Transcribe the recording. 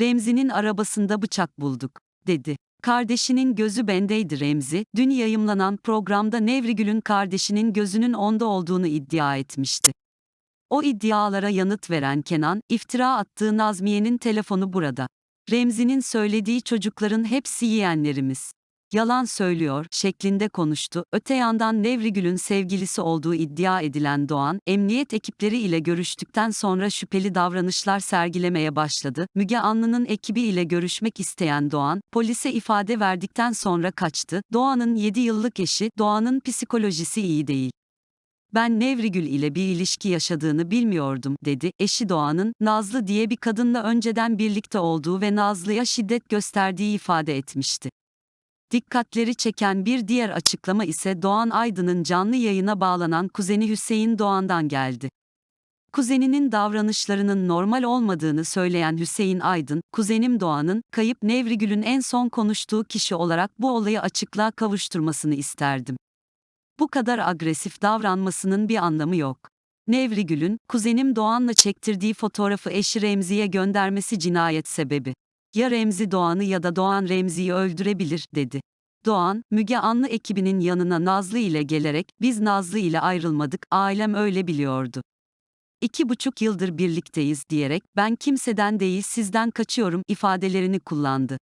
Remzi'nin arabasında bıçak bulduk, dedi. Kardeşinin gözü bendeydi Remzi, dün yayımlanan programda Nevrigül'ün kardeşinin gözünün onda olduğunu iddia etmişti. O iddialara yanıt veren Kenan, iftira attığı Nazmiye'nin telefonu burada. Remzi'nin söylediği çocukların hepsi yeğenlerimiz. Yalan söylüyor şeklinde konuştu. Öte yandan Nevrigül'ün sevgilisi olduğu iddia edilen Doğan, emniyet ekipleri ile görüştükten sonra şüpheli davranışlar sergilemeye başladı. Müge Anlı'nın ekibi ile görüşmek isteyen Doğan, polise ifade verdikten sonra kaçtı. Doğan'ın 7 yıllık eşi, Doğan'ın psikolojisi iyi değil. Ben Nevrigül ile bir ilişki yaşadığını bilmiyordum, dedi. Eşi Doğan'ın, Nazlı diye bir kadınla önceden birlikte olduğu ve Nazlı'ya şiddet gösterdiği ifade etmişti. Dikkatleri çeken bir diğer açıklama ise Doğan Aydın'ın canlı yayına bağlanan kuzeni Hüseyin Doğan'dan geldi. Kuzeninin davranışlarının normal olmadığını söyleyen Hüseyin Aydın, kuzenim Doğan'ın, kayıp Nevrigül'ün en son konuştuğu kişi olarak bu olayı açıklığa kavuşturmasını isterdim. Bu kadar agresif davranmasının bir anlamı yok. Nevrigül'ün, kuzenim Doğan'la çektirdiği fotoğrafı eşi Remzi'ye göndermesi cinayet sebebi. Ya Remzi Doğan'ı ya da Doğan Remzi'yi öldürebilir, dedi. Doğan, Müge Anlı ekibinin yanına Nazlı ile gelerek, biz Nazlı ile ayrılmadık, ailem öyle biliyordu. İki buçuk yıldır birlikteyiz diyerek, ben kimseden değil sizden kaçıyorum ifadelerini kullandı.